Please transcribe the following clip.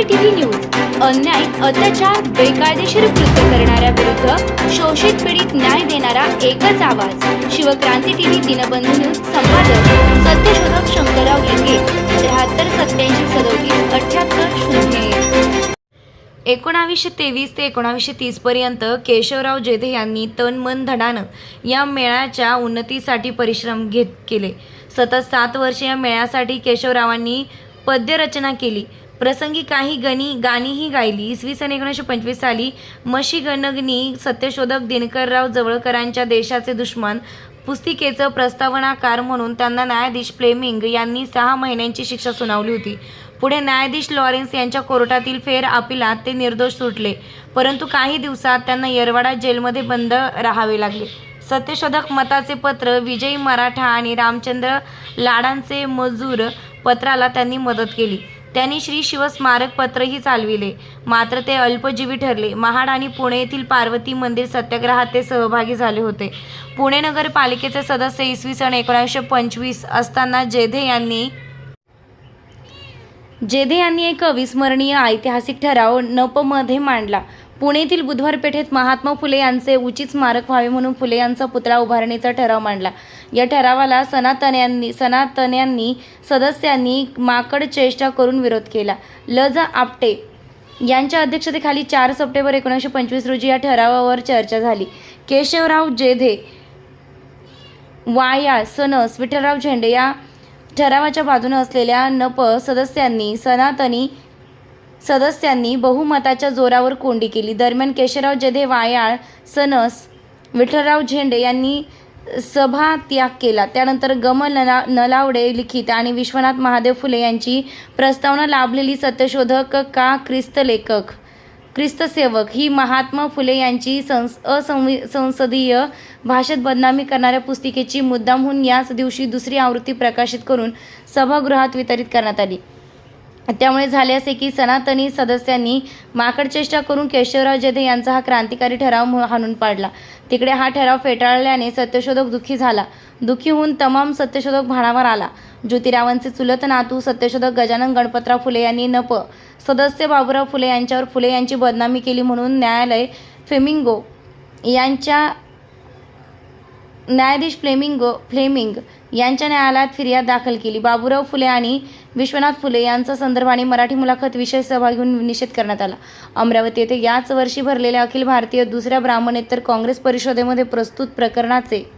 CCTV news अन्याय अत्याचार बेकायदेशीर कृत्य करणाऱ्या विरुद्ध शोषित पीडित न्याय देणारा एकच आवाज. शिवक्रांती टीव्ही दिनबंधू न्यूज संपादक सत्यशोधक शंकरराव लिंगे त्र्याहत्तर सत्याऐंशी सदोतीस अठ्याहत्तर शून्य एकोणावीसशे तेवीस ते एकोणावीसशे तीसपर्यंत केशवराव जेधे यांनी तन मन धडानं या मेळ्याच्या उन्नतीसाठी परिश्रम घेत केले. सतत सात वर्षे या मेळ्यासाठी केशवरावांनी पद्यरचना केली. प्रसंगी काही गणी गाणीही गायली. इसवी सन एकोणीसशे पंचवीस साली मशी गणगणी सत्यशोधक दिनकरराव जवळकरांच्या देशाचे दुश्मन पुस्तिकेचं प्रस्तावनाकार म्हणून त्यांना न्यायाधीश फ्लेमिंग यांनी सहा महिन्यांची शिक्षा सुनावली होती. पुढे न्यायाधीश लॉरेन्स यांच्या कोर्टातील फेर अपिलात ते निर्दोष सुटले. परंतु काही दिवसात त्यांना येरवाडा जेलमध्ये बंद राहावे लागले. सत्यशोधक मताचे पत्र विजयी मराठा आणि रामचंद्र लाडांचे मजूर पत्राला त्यांनी मदत केली. त्यांनी श्री शिव स्मारक पत्रही चालविले. मात्र ते अल्पजीवी ठरले. महाड आणि पुणे येथील पार्वती मंदिर सत्याग्रहात ते सहभागी झाले होते. पुणे नगरपालिकेचे सदस्य इसवी सन एकोणीसशे पंचवीस असताना जेधे यांनी जेधे यांनी एक अविस्मरणीय ऐतिहासिक ठराव नपमध्ये मांडला. पुणेतील बुधवार पेठेत महात्मा फुले यांचे उचित स्मारक व्हावे म्हणून फुले यांचा पुतळा उभारणीचा ठराव मांडला. या ठरावाला सनातन्यांनी सनातन्यांनी सदस्यांनी माकड चेष्टा करून विरोध केला. ल आपटे यांच्या अध्यक्षतेखाली चार सप्टेंबर एकोणीसशे पंचवीस रोजी या ठरावावर चर्चा झाली. केशवराव जेधे वाया सनस विठ्ठलराव झेंडे या ठरावाच्या बाजूने असलेल्या नप सदस्यांनी सनातनी सदस्यांनी बहुमताच्या जोरावर कोंडी केली. दरम्यान केशवराव जधे वायाळ सनस विठ्ठलराव झेंडे यांनी सभा त्याग केला. त्यानंतर गमल नला नलावडे लिखित आणि विश्वनाथ महादेव फुले यांची प्रस्तावना लाभलेली सत्यशोधक का ख्रिस्त लेखक? ख्रिस्तसेवक ही महात्मा फुले यांची संस असंवि संसदीय भाषेत बदनामी करणाऱ्या पुस्तिकेची मुद्दामहून याच दिवशी दुसरी आवृत्ती प्रकाशित करून सभागृहात वितरित करण्यात आली. त्यामुळे झाले असे की सनातनी सदस्यांनी माकडचेष्टा करून केशवराव जेधे यांचा हा क्रांतिकारी ठराव हाणून पाडला. तिकडे हा ठराव फेटाळल्याने सत्यशोधक दुःखी झाला. दुःखी होऊन तमाम सत्यशोधक भाणावर आला. ज्योतिरावांचे चुलत नातू सत्यशोधक गजानन गणपतराव फुले यांनी नप सदस्य बाबूराव फुले यांच्यावर फुले यांची बदनामी केली म्हणून न्यायालय फेमिंगो यांच्या न्यायाधीश फ्लेमिंगो फ्लेमिंग यांच्या न्यायालयात फिर्याद दाखल केली. बाबूराव फुले आणि विश्वनाथ फुले यांचा संदर्भाने मराठी मुलाखत विषय सभा घेऊन निषेध करण्यात आला. अमरावती येथे याच वर्षी भरलेल्या अखिल भारतीय दुसऱ्या ब्राह्मणेतर काँग्रेस परिषदेमध्ये प्रस्तुत प्रकरणाचे